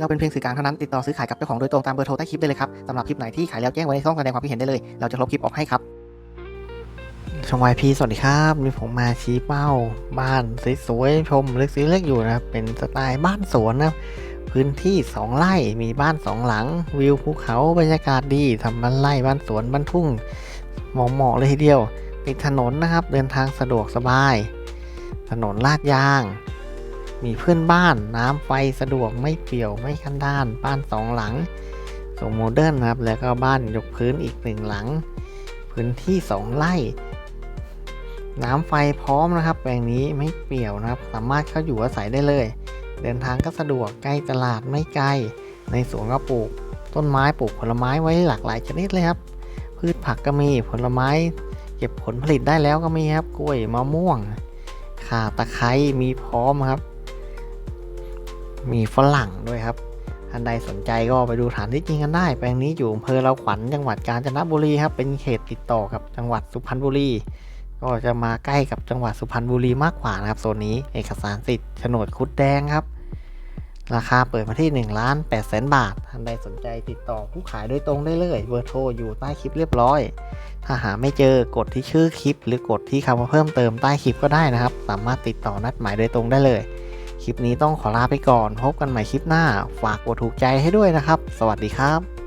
เราเป็นเพียงสื่อกลางเท่านั้นติดต่อซื้อขายกับเจ้าของโดยตรงตามเบอร์โทรใต้คลิปได้เลยครับสำหรับคลิปไหนที่ขายแล้วแจ้งไว้ในช่องแสดงความคิดเห็นได้เลย เราจะลบคลิปออกให้ครับช่องวายพีสวัสดีครับนี่ผมมาชี้เป้า บ้านสวยๆชมเล็กสีเล็กอยู่นะครับเป็นสไตล์บ้านสวนนะครับพื้นที่ 2 ไร่มีบ้าน 2 หลัง วิวภูเขาบรรยากาศดีทำบ้านไร่บ้านสวนบ้านทุ่งเหมาะๆเลยทีเดียวติดถนนนะครับ เดินทางสะดวกสบาย ถนนลาดยาง มีเพื่อนบ้านน้ำไฟสะดวกไม่เปี่ยวไม่คันด้าน บ้านสองหลังทรงโมเดิร์นนะครับ แล้วก็บ้านยกพื้นอีกหนึ่งหลัง พื้นที่สองไร่ น้ำไฟพร้อมนะครับ แปลงนี้ไม่เปี่ยวนะครับ สามารถเข้าอยู่อาศัยได้เลย เดินทางก็สะดวกใกล้ตลาดไม่ไกล ในสวนก็ปลูก ต้นไม้ปลูกผลไม้ไว้หลากหลายชนิดเลยครับ พืชผักก็มีผลไม้ เก็บผลผลิตได้แล้วก็มีครับกล้วยมะม่วงข่าตะไคร้มีพร้อมครับ มีฝรั่งด้วยครับท่านใดสนใจก็ไปดูฐานที่จริงกันได้ แปลงนี้อยู่อำเภอเราขวัญจังหวัดกาญจนบุรีครับ เป็นเขตติดต่อกับจังหวัดสุพรรณบุรี ก็จะมาใกล้กับจังหวัดสุพรรณบุรีมากกว่านะครับโซนนี้ เอกสารสิทธิ์โฉนดคุดแดงครับ ราคาเปิดมาที่1ล้าน8แสนบาท ท่านใดสนใจติดต่อผู้ขายโดยตรงได้เลย เบอร์โทรอยู่ใต้คลิปเรียบร้อย ถ้าหาไม่เจอกดที่ชื่อคลิป หรือกดที่คำว่าเพิ่มเติมใต้คลิปก็ได้นะครับ สามารถติดต่อนัดหมายโดยตรงได้เลย คลิปนี้ต้องขอลาไปก่อน พบกันใหม่คลิปหน้า ฝากกดถูกใจให้ด้วยนะครับ สวัสดีครับ